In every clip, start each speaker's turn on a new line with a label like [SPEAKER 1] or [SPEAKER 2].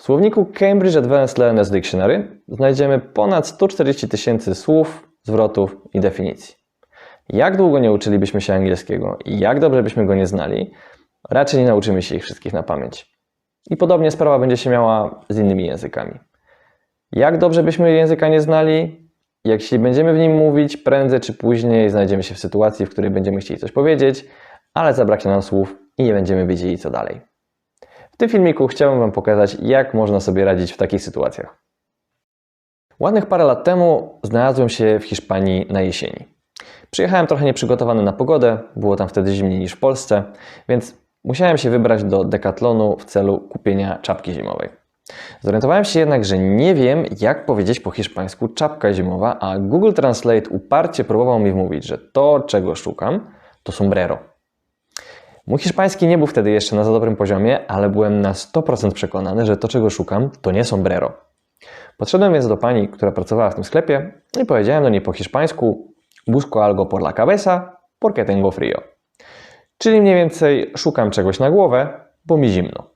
[SPEAKER 1] W słowniku Cambridge Advanced Learners Dictionary znajdziemy ponad 140 tysięcy słów, zwrotów i definicji. Jak długo nie uczylibyśmy się angielskiego i jak dobrze byśmy go nie znali, raczej nie nauczymy się ich wszystkich na pamięć. I podobnie sprawa będzie się miała z innymi językami. Jak dobrze byśmy języka nie znali, jeśli będziemy w nim mówić, prędzej czy później znajdziemy się w sytuacji, w której będziemy chcieli coś powiedzieć, ale zabraknie nam słów i nie będziemy wiedzieli co dalej. Tym filmiku chciałbym Wam pokazać, jak można sobie radzić w takich sytuacjach. Ładnych parę lat temu znalazłem się w Hiszpanii na jesieni. Przyjechałem trochę nieprzygotowany na pogodę, było tam wtedy zimniej niż w Polsce, więc musiałem się wybrać do Decathlonu w celu kupienia czapki zimowej. Zorientowałem się jednak, że nie wiem, jak powiedzieć po hiszpańsku czapka zimowa, a Google Translate uparcie próbował mi wmówić, że to, czego szukam, to sombrero. Mój hiszpański nie był wtedy jeszcze na za dobrym poziomie, ale byłem na 100% przekonany, że to, czego szukam, to nie sombrero. Podszedłem więc do pani, która pracowała w tym sklepie i powiedziałem do niej po hiszpańsku busco algo por la cabeza porque tengo frío. Czyli mniej więcej szukam czegoś na głowę, bo mi zimno.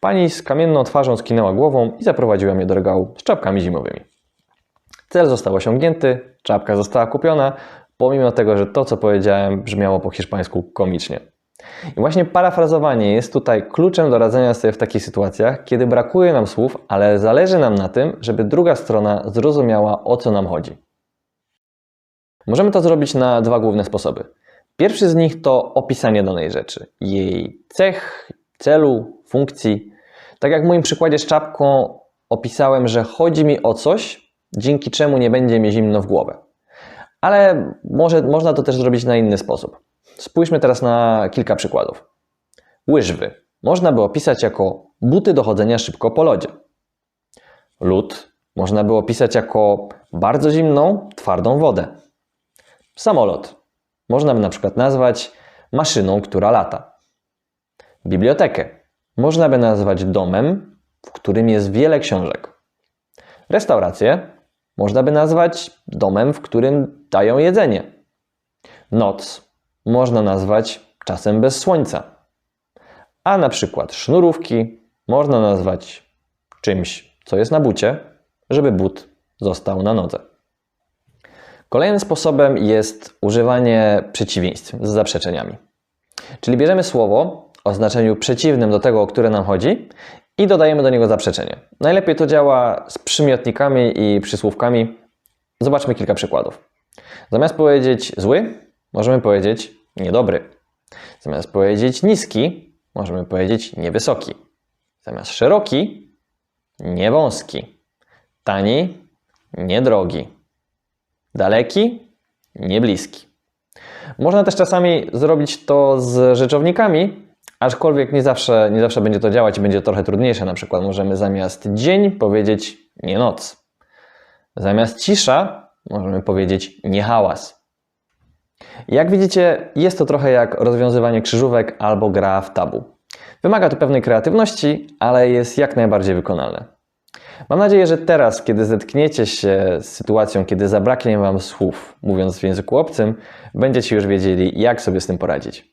[SPEAKER 1] Pani z kamienną twarzą skinęła głową i zaprowadziła mnie do regału z czapkami zimowymi. Cel został osiągnięty, czapka została kupiona, pomimo tego, że to, co powiedziałem, brzmiało po hiszpańsku komicznie. I właśnie parafrazowanie jest tutaj kluczem do radzenia sobie w takich sytuacjach, kiedy brakuje nam słów, ale zależy nam na tym, żeby druga strona zrozumiała, o co nam chodzi. Możemy to zrobić na dwa główne sposoby. Pierwszy z nich to opisanie danej rzeczy, jej cech, celu, funkcji. Tak jak w moim przykładzie z czapką opisałem, że chodzi mi o coś, dzięki czemu nie będzie mi zimno w głowę. Ale może, można to też zrobić na inny sposób. Spójrzmy teraz na kilka przykładów. Łyżwy można by opisać jako buty do chodzenia szybko po lodzie. Lód można by opisać jako bardzo zimną, twardą wodę. Samolot można by na przykład nazwać maszyną, która lata. Bibliotekę można by nazwać domem, w którym jest wiele książek. Restaurację można by nazwać domem, w którym dają jedzenie. Noc można nazwać czasem bez słońca. A na przykład sznurówki można nazwać czymś, co jest na bucie, żeby but został na nodze. Kolejnym sposobem jest używanie przeciwieństw z zaprzeczeniami. Czyli bierzemy słowo o znaczeniu przeciwnym do tego, o które nam chodzi i dodajemy do niego zaprzeczenie. Najlepiej to działa z przymiotnikami i przysłówkami. Zobaczmy kilka przykładów. Zamiast powiedzieć zły, możemy powiedzieć niedobry. Zamiast powiedzieć niski, możemy powiedzieć niewysoki. Zamiast szeroki, niewąski. Tani, niedrogi. Daleki, niebliski. Można też czasami zrobić to z rzeczownikami, aczkolwiek nie zawsze, nie zawsze będzie to działać i będzie trochę trudniejsze. Na przykład możemy zamiast dzień powiedzieć nie noc. Zamiast cisza możemy powiedzieć nie hałas. Jak widzicie, jest to trochę jak rozwiązywanie krzyżówek albo gra w tabu. Wymaga to pewnej kreatywności, ale jest jak najbardziej wykonalne. Mam nadzieję, że teraz, kiedy zetkniecie się z sytuacją, kiedy zabraknie Wam słów, mówiąc w języku obcym, będziecie już wiedzieli, jak sobie z tym poradzić.